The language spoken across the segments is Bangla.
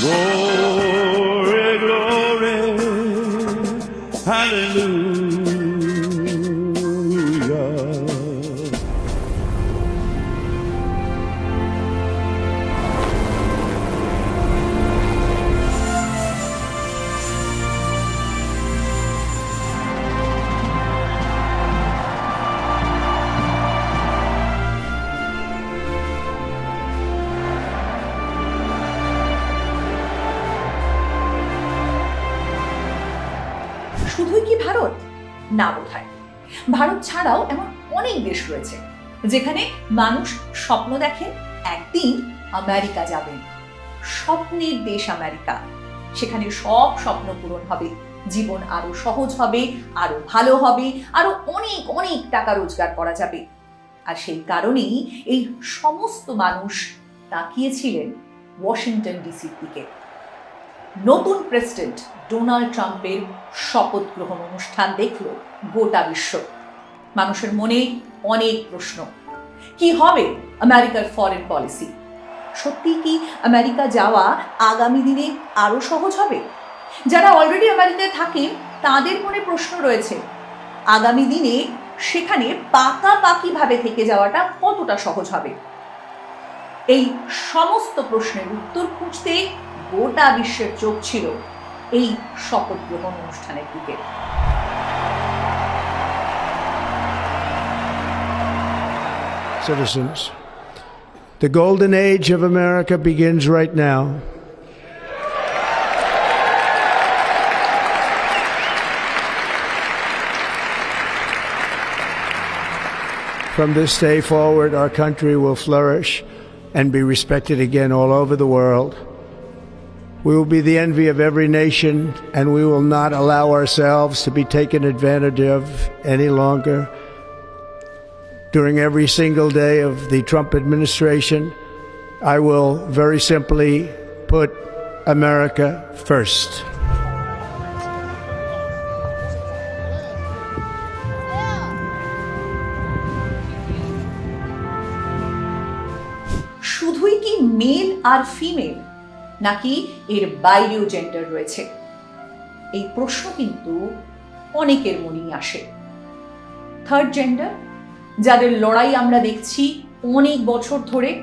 Glory, glory, hallelujah. শুধুই কি ভারত? না বোধহয়। ভারত ছাড়াও এমন অনেক দেশ রয়েছে, যেখানে মানুষ স্বপ্ন দেখে একদিন আমেরিকা যাবেন স্বপ্নের দেশ আমেরিকা। সেখানে সব স্বপ্ন পূরণ হবে। জীবন আরও সহজ হবে, আরও ভালো হবে, আরও অনেক অনেক টাকা রোজগার করা যাবে। আর সেই কারণেই এই সমস্ত মানুষ তাকিয়েছিলেন ওয়াশিংটন ডিসির দিকে। নতুন প্রেসিডেন্ট ডোনাল্ড ট্রাম্পের শপথ গ্রহণ অনুষ্ঠান দেখল গোটা বিশ্ব। মানুষের মনে অনেক প্রশ্ন। কি হবে আমেরিকার ফরেন পলিসি সত্যি কি আমেরিকা যাওয়া আগামী দিনে আরও সহজ হবে? যারা অলরেডি আমেরিকায় থাকেন তাদের মনে প্রশ্ন রয়েছে, আগামী দিনে সেখানে পাকাপাকিভাবে থেকে যাওয়াটা কতটা সহজ হবে? এই সমস্ত প্রশ্নের উত্তর খুঁজতে গোটা বিশ্বের চোখ ছিল এই শপথ গ্রহণ অনুষ্ঠানের দিকে citizens. The golden age of America begins right now. From this day forward, our country will flourish and be respected again all over the world. We will be the envy of every nation, and we will not allow ourselves to be taken advantage of any longer during every single day of the Trump administration, I will very simply put America first. শুধুই কি মেল আর ফিমেল নাকি এর বাইরেও জেন্ডার রয়েছে? এই প্রশ্ন কিন্তু অনেকের মনেই আসে। থার্ড জেন্ডার যাদের লড়াই আমরা দেখছি অনেক বছর ধরে,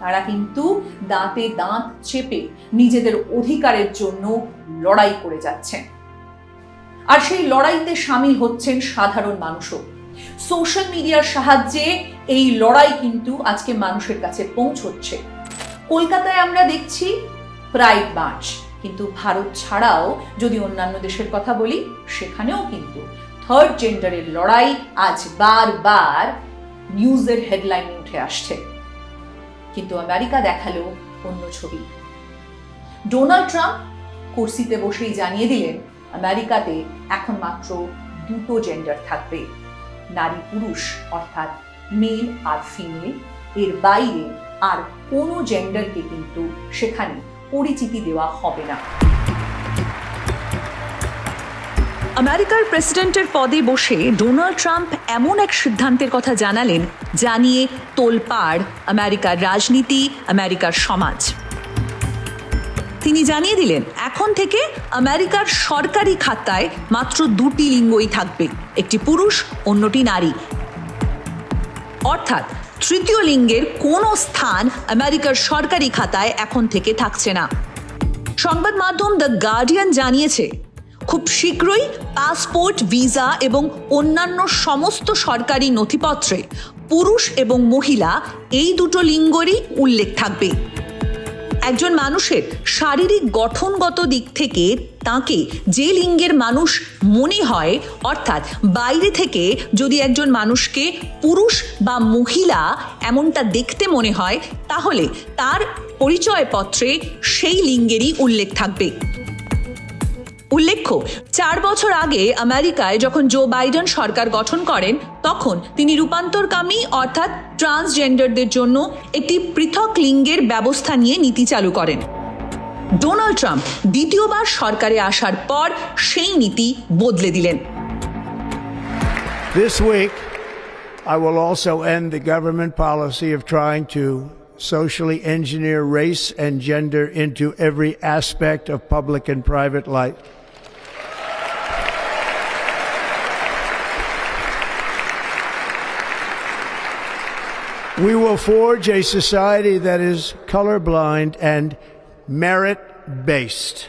তারা কিন্তু দাঁতে দাঁত চেপে নিজেদের অধিকারের জন্য লড়াই করে যাচ্ছেন। আর সেই লড়াইতে সামিল হচ্ছেন সাধারণ মানুষও। সোশ্যাল মিডিয়ার সাহায্যে এই লড়াই কিন্তু আজকে মানুষের কাছে পৌঁছচ্ছে। কলকাতায় আমরা দেখছি প্রাইড মার্চ কিন্তু ভারত ছাড়াও যদি অন্যান্য দেশের কথা বলি, সেখানেও কিন্তু থার্ড জেন্ডারের লড়াই আজ বারবার নিউজের হেডলাইনে উঠে আসছে। কিন্তু আমেরিকা দেখাল অন্য ছবি। ডোনাল্ড ট্রাম্প কুর্সিতে বসেই জানিয়ে দিলেন, আমেরিকাতে এখন মাত্র দুটো জেন্ডার থাকবে। নারী পুরুষ, অর্থাৎ মেল আর ফিমেল এর বাইরে আর কোনো জেন্ডারকে কিন্তু সেখানে পরিচিতি দেওয়া হবে না। আমেরিকার প্রেসিডেন্টের পদে বসে ডোনাল্ড ট্রাম্প এমন এক সিদ্ধান্তের কথা জানালেন যা নিয়ে তোলপাড় আমেরিকার রাজনীতি, আমেরিকার সমাজ। তিনি জানিয়ে দিলেন, এখন থেকে আমেরিকার সরকারি খাতায় মাত্র দুটি লিঙ্গই থাকবে, একটি পুরুষ, অন্যটি নারী। অর্থাৎ তৃতীয় লিঙ্গের কোনো স্থান আমেরিকার সরকারি খাতায় এখন থেকে থাকছে না। সংবাদ মাধ্যম দ্য গার্ডিয়ান জানিয়েছে, খুব শীঘ্রই পাসপোর্ট, ভিসা এবং অন্যান্য সমস্ত সরকারি নথিপত্রে পুরুষ এবং মহিলা এই দুটো লিঙ্গরই উল্লেখ থাকবে। একজন মানুষের শারীরিক গঠনগত দিক থেকে তাকে যে লিঙ্গের মানুষ মনে হয়, অর্থাৎ বাইরে থেকে যদি একজন মানুষকে পুরুষ বা মহিলা এমনটা দেখতে মনে হয়, তাহলে তার পরিচয়পত্রে সেই লিঙ্গেরই উল্লেখ থাকবে। উল্লেখ্য চার বছর আগে আমেরিকায় যখন জো বাইডেন সরকার গঠন করেন তখন তিনি রূপান্তরকামী অর্থাৎ ট্রান্সজেন্ডারদের জন্য একটি পৃথক লিঙ্গের ব্যবস্থা নিয়ে নীতি চালু করেন ডোনাল্ড ট্রাম্প দ্বিতীয়বার সরকারে আসার পর সেই নীতি বদলে দিলেন This week, I will also end the government policy of trying to socially engineer race and gender into every aspect of public and private life. We will forge a society that is colorblind and merit based.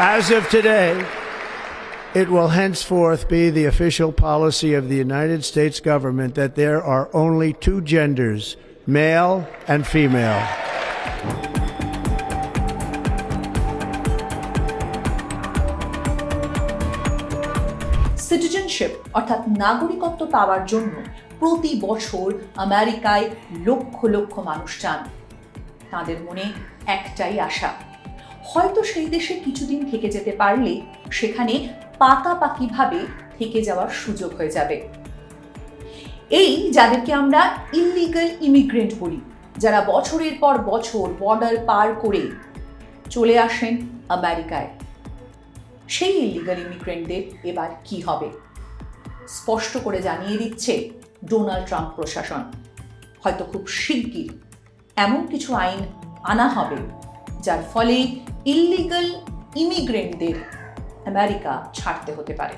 As of today, it will henceforth be the official policy of the United States government that there are only two genders, male and female. Citizenship অর্থাৎ নাগরিকত্ব পাওয়ার জন্য প্রতি বছর আমেরিকায় লক্ষ লক্ষ মানুষ যান। তাদের মনে একটাই আশা, হয়তো সেই দেশে কিছুদিন থেকে যেতে পারলে সেখানে পাকাপাকিভাবে থেকে যাওয়ার সুযোগ হয়ে যাবে। এই যাদেরকে আমরা ইলিগাল ইমিগ্রেন্ট বলি, যারা বছরের পর বছর বর্ডার পার করে চলে আসেন আমেরিকায়। সেই ইলিগাল ইমিগ্রেন্টদের এবার কি হবে? স্পষ্ট করে জানিয়ে দিচ্ছে ডোনাল্ড ট্রাম্প প্রশাসন। হয়তো খুব শিগগির এমন কিছু আইন আনা হবে, যার ফলে ইলিগাল ইমিগ্রেন্টদের আমেরিকা ছাড়তে হতে পারে।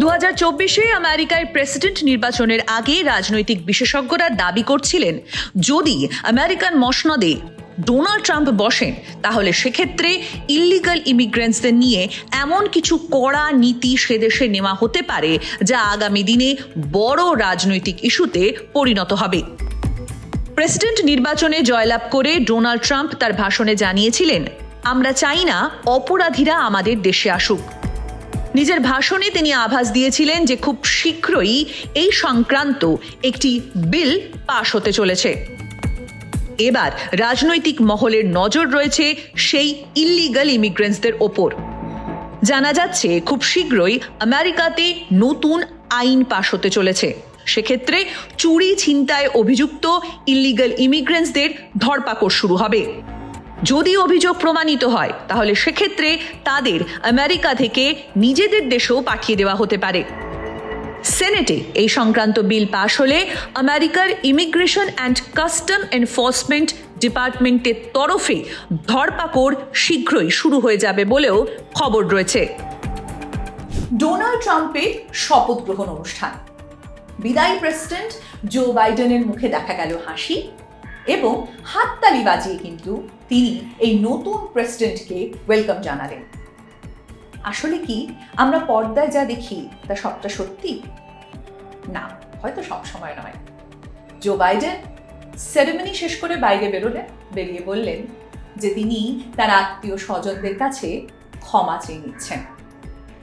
দু হাজার চব্বিশে আমেরিকায় প্রেসিডেন্ট নির্বাচনের আগে রাজনৈতিক বিশেষজ্ঞরা দাবি করছিলেন, যদি আমেরিকান মসনদে ডোনাল্ড ট্রাম্প বসেন, তাহলে সেক্ষেত্রে ইল্লিগাল ইমিগ্রেন্টসদের নিয়ে এমন কিছু কড়া নীতি সে দেশে নেওয়া হতে পারে, যা আগামী দিনে বড় রাজনৈতিক ইস্যুতে পরিণত হবে। প্রেসিডেন্ট নির্বাচনে জয়লাভ করে ডোনাল্ড ট্রাম্প তার ভাষণে জানিয়েছিলেন, আমরা চাই না অপরাধীরা আমাদের দেশে আসুক। নিজের ভাষণে তিনি আভাস দিয়েছিলেন যে খুব শীঘ্রই এই সংক্রান্ত একটি বিল পাশ হতে চলেছে। এবার রাজনৈতিক মহলের নজর রয়েছে সেই ইল্লিগাল ইমিগ্রেন্টসদের ওপর। জানা যাচ্ছে, খুব শীঘ্রই আমেরিকাতে নতুন আইন পাশ হতে চলেছে। সেক্ষেত্রে চুরি ছিনতায় অভিযুক্ত ইল্লিগাল ইমিগ্রেন্টসদের ধরপাকড় শুরু হবে। যদি অভিযোগ প্রমাণিত হয়, তাহলে সেক্ষেত্রে তাদের আমেরিকা থেকে নিজেদের দেশেও পাঠিয়ে দেওয়া হতে পারে। সেনেটে এই সংক্রান্ত বিল পাশ হলে আমেরিকার ইমিগ্রেশন অ্যান্ড কাস্টম এনফোর্সমেন্ট ডিপার্টমেন্টের তরফে ধরপাকড় শীঘ্রই শুরু হয়ে যাবে বলেও খবর রয়েছে। ডোনাল্ড ট্রাম্পের শপথ গ্রহণ অনুষ্ঠান। বিদায়ী প্রেসিডেন্ট জো বাইডেনের মুখে দেখা গেল হাসি এবং হাততালি বাজিয়ে কিন্তু তিনি এই নতুন প্রেসিডেন্টকে ওয়েলকাম জানালেন। আসলে কি আমরা পর্দায় যা দেখি, তা সবটা সত্যি? না, হয়তো সব সময় নয়। জো বাইডেন সেরেমনি শেষ করে বাইরে বেরোলেন বেরিয়ে বললেন যে তিনি তার আত্মীয় স্বজনদের কাছে ক্ষমা চেয়ে নিচ্ছেন।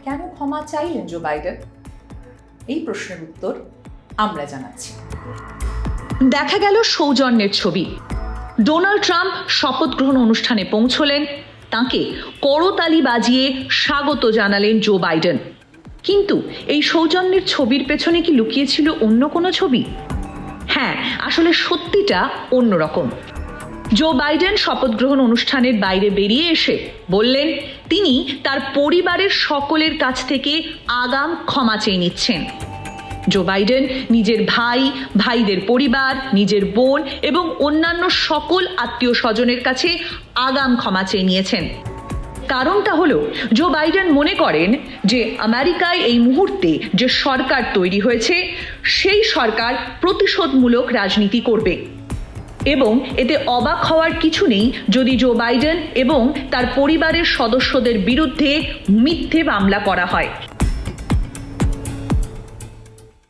কেন ক্ষমা চাইলেন জো বাইডেন এই প্রশ্নের উত্তর আমরা জানাচ্ছি। দেখা গেল সৌজন্যের ছবি। ডোনাল্ড ট্রাম্প শপথ গ্রহণ অনুষ্ঠানে পৌঁছলেন তাকে করতালি বাজিয়ে স্বাগত জানালেন জো বাইডেন। কিন্তু এই সৌজন্যের ছবির পেছনে কি লুকিয়েছিল অন্য কোনো ছবি? হ্যাঁ আসলে সত্যিটা অন্যরকম। জো বাইডেন শপথ গ্রহণ অনুষ্ঠানের বাইরে বেরিয়ে এসে বললেন, তিনি তার পরিবারের সকলের কাছ থেকে আগাম ক্ষমা চেয়ে নিচ্ছেন। জো বাইডেন নিজের ভাই, ভাইদের পরিবার, নিজের বোন এবং অন্যান্য সকল আত্মীয় স্বজনের কাছে আগাম ক্ষমা চেয়ে নিয়েছেন। কারণটা হলো জো বাইডেন মনে করেন যে আমেরিকায় এই মুহূর্তে যে সরকার তৈরি হয়েছে, সেই সরকার প্রতিশোধমূলক রাজনীতি করবে। এবং এতে অবাক হওয়ার কিছু নেই যদি জো বাইডেন এবং তার পরিবারের সদস্যদের বিরুদ্ধে মিথ্যে মামলা করা হয়।